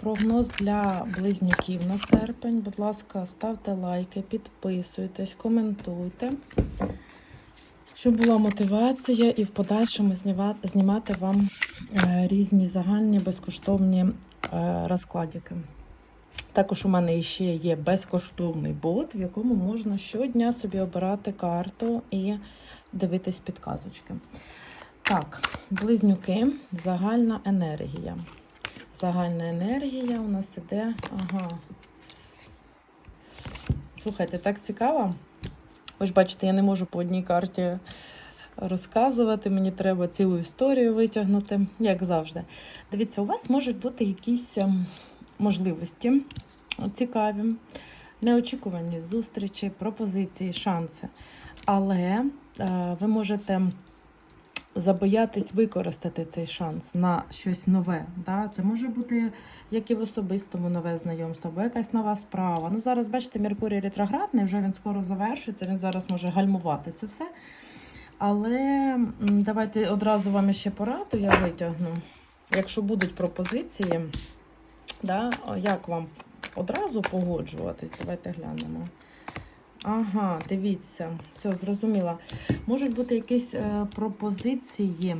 прогноз для близнюків на серпень. Будь ласка, ставте лайки, підписуйтесь, коментуйте, щоб була мотивація і в подальшому знімати вам е, різні загальні безкоштовні е, розкладики. Також у мене ще є безкоштовний бот, в якому можна щодня собі обирати карту і дивитись підказочки. Так, близнюки, загальна енергія. Загальна енергія у нас іде. Ага. Слухайте, так цікаво. Ви ж бачите, я не можу по одній карті розказувати. Мені треба цілу історію витягнути, як завжди. Дивіться, у вас можуть бути якісь ем, можливості цікаві, неочікувані зустрічі, пропозиції, шанси. Але е, ви можете забоятись використати цей шанс на щось нове. Да? Це може бути як і в особистому нове знайомство, або якась нова справа. Ну, зараз, бачите, Меркурій ретроградний, вже він скоро завершиться, він зараз може гальмувати це все. Але давайте одразу вам ще пораду я витягну. Якщо будуть пропозиції, да, як вам одразу погоджуватись? Давайте глянемо. Ага, дивіться, все зрозуміла. Можуть бути якісь е, пропозиції,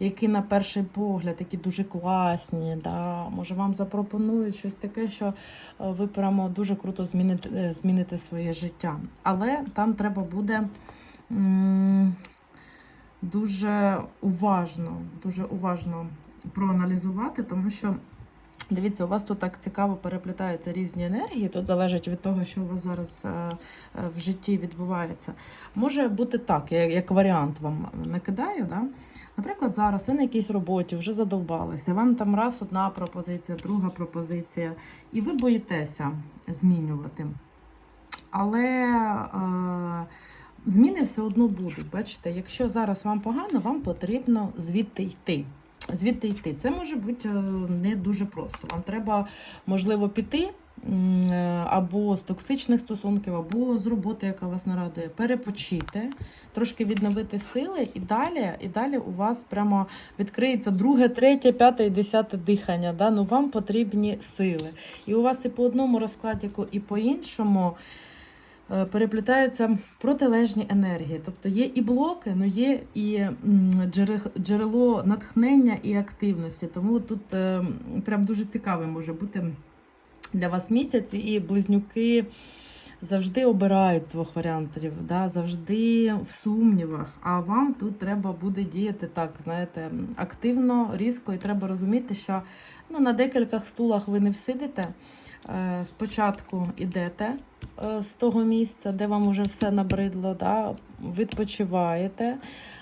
які на перший погляд, які дуже класні. Да? Може, вам запропонують щось таке, що е, ви прямо дуже круто зміните, е, зміните своє життя. Але там треба буде м, дуже уважно, дуже уважно проаналізувати, тому що. Дивіться, у вас тут так цікаво переплітаються різні енергії. Тут залежить від того, що у вас зараз е, е, в житті відбувається. Може бути так, я- як варіант вам накидаю. Да? Наприклад, зараз ви на якійсь роботі вже задовбалися, вам там раз одна пропозиція, друга пропозиція, і ви боїтеся змінювати. Але е, зміни все одно будуть. Бачите, якщо зараз вам погано, вам потрібно звідти йти. Звідти йти. Це може бути е, не дуже просто. Вам треба, можливо, піти е, або з токсичних стосунків, або з роботи, яка вас не радує, перепочити, трошки відновити сили, і далі, і далі у вас прямо відкриється друге, третє, п'яте і десяте дихання. Да? Ну, вам потрібні сили. І у вас і по одному розкладіку, і по іншому переплітаються протилежні енергії. Тобто є і блоки, але є і джерело натхнення і активності. Тому тут е, прям дуже цікавий може бути для вас місяць, і близнюки. Завжди обирають двох варіантів, да, завжди в сумнівах. А вам тут треба буде діяти так, знаєте, активно, різко, і треба розуміти, що ну, на декількох стулах ви не всидите. Е, Спочатку йдете е, з того місця, де вам уже все набридло, да, відпочиваєте,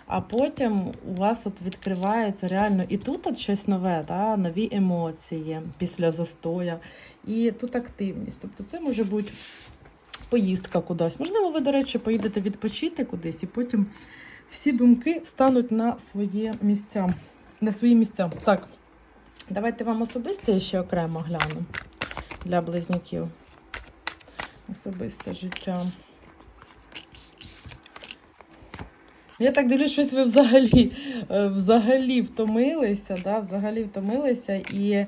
а потім у вас от відкривається реально і тут от щось нове, да, нові емоції після застоя, і тут активність. Тобто це може бути поїздка кудись. Можливо, ви, до речі, поїдете відпочити кудись, і потім всі думки стануть на своє місця. На свої місця. Так, давайте вам особисте ще окремо гляну для близнюків. Особисте життя. Я так дивлюсь, щось ви взагалі, е, взагалі втомилися, да? взагалі втомилися, і,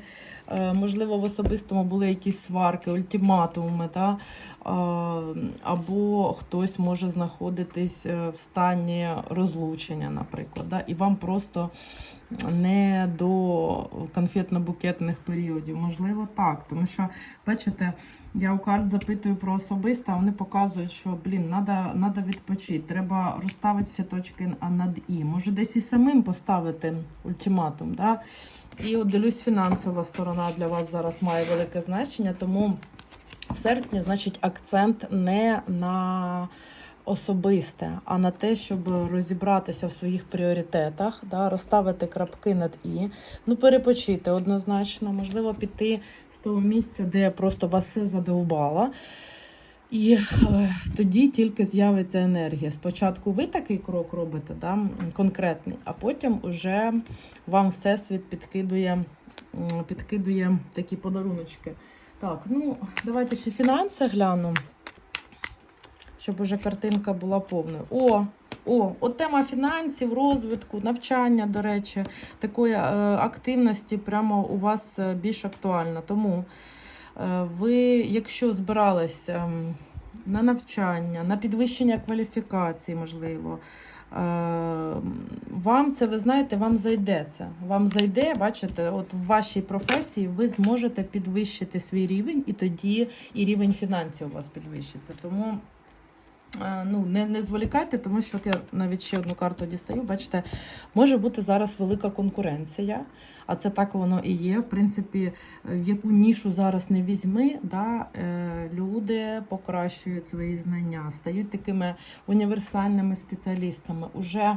можливо, в особистому були якісь сварки, ультиматуми, да? А, або хтось може знаходитись е, в стані розлучення, наприклад. Да? І вам просто не до конфетно-букетних періодів. Можливо, так. Тому що, бачите, я у карт запитую про особисте, а вони показують, що блін, треба відпочити. Треба розставити всі точки над І. Може, десь і самим поставити ультиматум. Да? І от дивлюсь, фінансова сторона для вас зараз має велике значення, тому в серпні, значить, акцент не на особисте, а на те, щоб розібратися в своїх пріоритетах, да, розставити крапки над і, ну перепочити однозначно, можливо, піти з того місця, де просто вас все задовбало. І е, тоді тільки з'явиться енергія. Спочатку ви такий крок робите, да, конкретний, а потім уже вам всесвіт підкидує, підкидує такі подаруночки. Так, ну давайте ще фінанси гляну, щоб уже картинка була повною. О, О, от тема фінансів, розвитку, навчання, до речі, такої е, активності прямо у вас е, більш актуальна. Тому ви, якщо збирались ем, на навчання, на підвищення кваліфікації, можливо, е, вам це, ви знаєте, вам зайде це. Вам зайде, бачите, от в вашій професії ви зможете підвищити свій рівень, і тоді і рівень фінансів у вас підвищиться. Тому е, ну, не, не зволікайте, тому що от я навіть ще одну карту дістаю. Бачите, може бути зараз велика конкуренція, а це так воно і є. В принципі, е, яку нішу зараз не візьми, да, е, люди покращують свої знання, стають такими універсальними спеціалістами. Уже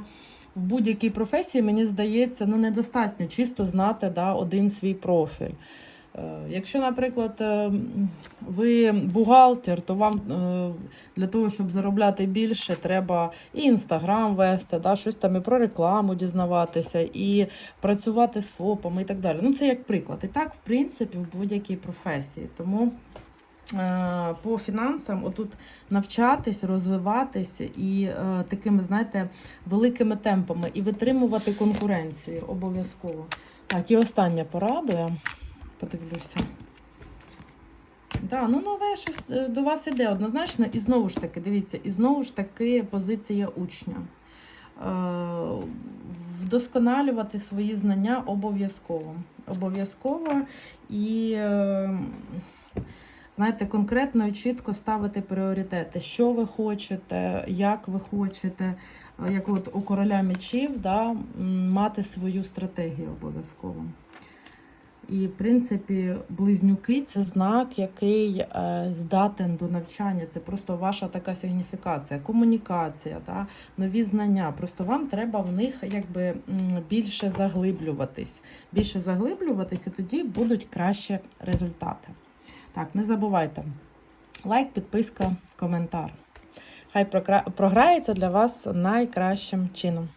в будь-якій професії, мені здається, ну, недостатньо чисто знати да, один свій профіль. Е, Якщо, наприклад, е, ви бухгалтер, то вам е, для того, щоб заробляти більше, треба і інстаграм вести, да, щось там і про рекламу дізнаватися, і працювати з ФОПами і так далі. Ну, це як приклад. І так, в принципі, в будь-якій професії. Тому по фінансам отут навчатись, розвиватись і такими, знаєте, великими темпами і витримувати конкуренцію обов'язково. Так, і остання порада. Подивлюся. Да, ну нове щось е, до вас іде однозначно. І знову ж таки, дивіться, і знову ж таки позиція учня. Е, Вдосконалювати свої знання обов'язково. Обов'язково і, е, знаєте, конкретно і чітко ставити пріоритети, що ви хочете, як ви хочете, як от у короля мечів, да, мати свою стратегію обов'язково. І, в принципі, близнюки це знак, який е, здатен до навчання. Це просто ваша така сигніфікація, комунікація, да, нові знання. Просто вам треба в них якби більше заглиблюватись. Більше заглиблюватись, і тоді будуть кращі результати. Так, не забувайте. Лайк, підписка, коментар. Хай програ- програється для вас найкращим чином.